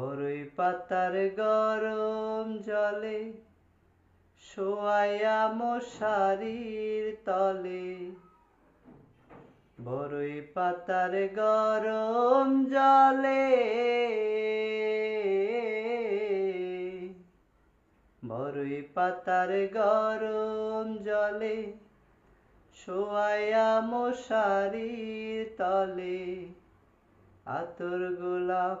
বড়ই পাতার গরম জলে শোয়াইয়া মশারির তলে। বড়ই পাতার গরম জলে বড়ই পাতার গরম জলে শোয়াইয়া মশারির তলে। আতর গোলাপ